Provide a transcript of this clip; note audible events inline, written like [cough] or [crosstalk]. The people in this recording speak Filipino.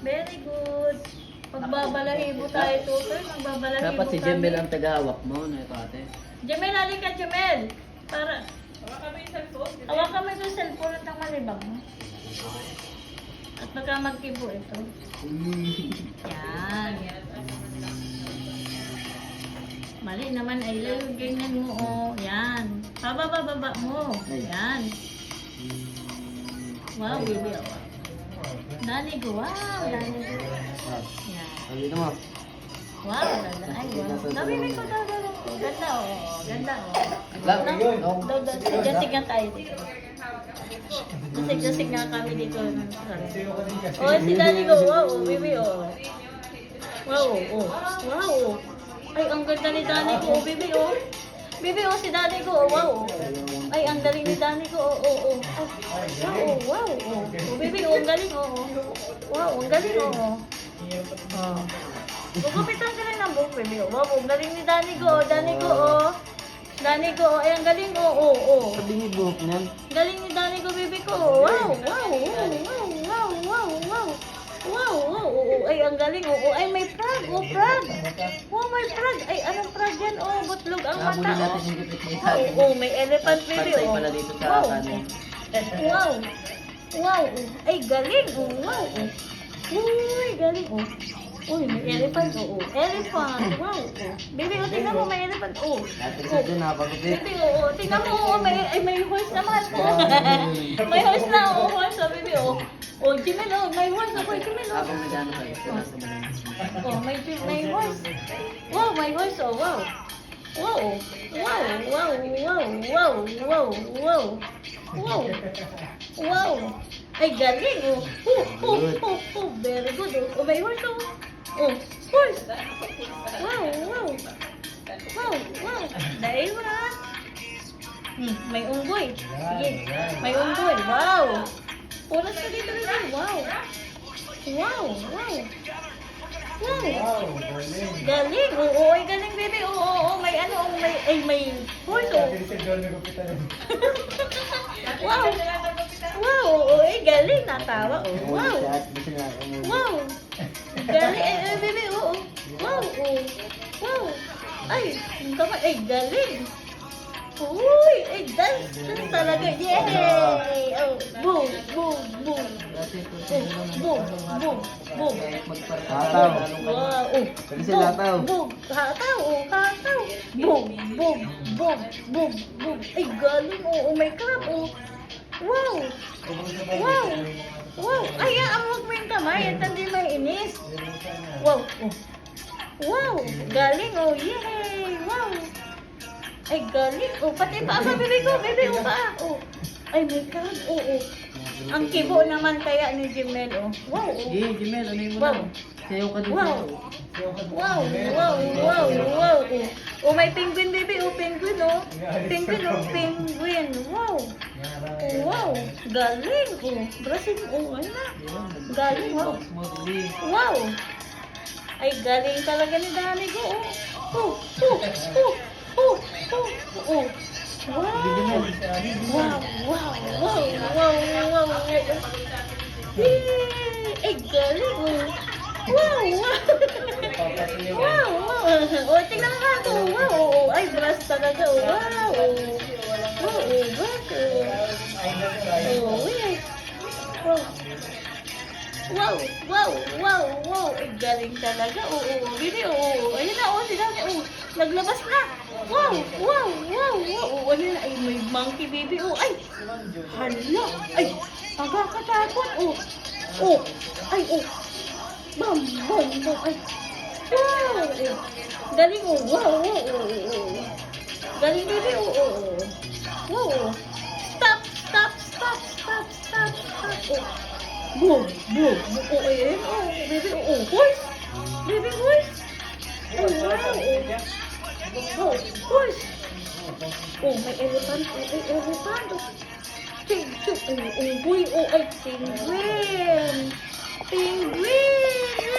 Very good. Magbabalahibo tayo, Tutoy. Magbabalahibo Dapat si. Jemel ang tagahawak mo na ito ate. Jemel, halika, Jemel. Para... Hawakan mo yung cellphone at ang malibang mo. At baka magkibo ito. Yan. Mali naman ay layo, ganyan mo, oh. Yan. Pababa, baba mo. Yan. Wow, baby, oh. Dali ko, wow, dali ko. Yan. Sabi mo. Wow, ganda. Ay, wow. May ko daw, daw. Ganda, oh. Ganda, oh. Daw, daw. Dasig nga tayo dito. Dasig-dasig nga kami dito. Oh, si ko. Wow, oh, baby, oh. Wow, oh. Wow, oh. Ay, ang ganda ni Daddy ko, oh, baby, oh. Baby, oh, si Daddy ko, oh, wow. oh. Ay, ang galing ni Daddy ko, oh, oh, oh. Oh, wow, oh, wow, oh. Oh, baby, oh, ang galing, oh, oh. Wow, ang galing, oh, oh. Oh. Gugupitan ka lang ng buhok, baby, oh. Wow, ang galing ni Daddy ko, oh. Daddy ko, oh. Daddy ko, oh. Ay, ang galing, oh, oh, oh. Sabi ni buhok niyan. Galing ni Daddy ko, baby ko. Wow, wow, wow, wow, wow, wow, wow. Wow, wow, oo, oo. ay, ang galing, oo, ay, may frog, oh, frog. Wow, may frog. Ay, anong frog yan? Oh, butlog ang mata, oh. Oo, oh, may elephant, baby, oh. Wow. Wow. Wow, oh. ay, galing, oh, wow, oh. Uy, galing, oh. Uy, may elephant, oh, oh. Elephant, wow, oh. Baby, oh, tingnan mo, may elephant, oh. Dati Oh. sa dyan napagupit. Baby, oo. Tingnan mo, oo. May, ay, may horse naman. [laughs] may horse na, oo. Horse, oh, baby, oo. Oh, Jimel, oh. May horse, oh. Jimel, oh. Ako may gano'n kayo. Sa. Oh, may, may horse. Wow, may horse, oh. Wow. Wow. Wow, wow, wow, wow, wow, wow. Wow. Wow. Ay, galing, oh. Oh, oh, oh, oh. Very good, oh. Oh, may horse, oh. Oh, horse. Wow, wow. Wow, wow. Dahil mo na. Hmm, may unggoy. Sige. May unggoy. Wow. Punas ka dito rin. Wow. Wow, wow. Wow. Galing. Oo, ay galing, baby. Oo, oo, oo. May ano, oh, may, ay, may horse, oh. [laughs] wow. Wow, oo, ay galing. Natawa, oh. Wow. Wow. Galing. Ay, ay, baby, oo. Wow, oo. Wow. Ay, ang kamay. Ay, galing. Uy, ay, dance. Dance talaga. Yay! Oh, boom, boom, boom. Oh, boom, boom, boom. Hataw. Wow, oh. Sabi sila, hataw. Boom, hataw, oh, hataw. Boom, boom, boom, boom. Ay, galing, oh, oh, may crab, oh. Wow. Wow. Wow. Ay, aamog mo yung kamay at hindi may inis. Wow. Oh. Wow. Galing, oh. Yay. Wow. Ay, galing. Oh, pati pa sa bibig ko. Bebe, oh, pa. Oh. Ay, may crab. Oh, oh. Ang kibo naman kaya ni Jimel, oh. Wow. Oh. Sige, Jimel, ano yung mo Wow. Sayaw ka dito. Wow. Wow, wow, wow, wow. Oh, oh may penguin, baby. Oh, penguin, oh. Penguin, oh, penguin. Wow. Oh, wow. Galing. Oh, Brazil. Oh, ano na. Galing, wow. Wow. Ay, galing talaga ni Dani ko. Oh, oh, oh, oh, oh, oh, oh. Wow. Wow, wow, wow, wow, wow. Yay! Ay, galing. Oh. Wow, wow. [laughs] wow, wow. O, tingnan nga ito. Wow, oh, ay, brass talaga. Oh, wow. Oh, wow, oh, brass. Oh, oh, wait. Wow. Wow, wow, wow, wow. Ay, galing talaga. Oo, oo. Bini, oo. Ayun na, oo, sila. Oo, naglabas na. Wow, wow, wow, wow. Oo, ayun na. Ay, may monkey baby. Oo, ay. Hala. Ay, pagkakatakot. Oo. Oo. Ay, oo. Bam, bam, bam. Ay. Wow. Galing, oo. Wow, wow, oo. Galing, oo, oo. Wow, oo. Stop, stop, stop, stop, stop, stop. Oo. Boom, boom. Oh, ayan. Oh, baby. Oh, oh. Horse. Baby horse. Oh, wow. Oh, oh horse. Oh, may elephant. Oh, may elephant. Oh. Ching, ching. Oh, oh, boy. Oh, ay, penguin. Penguin.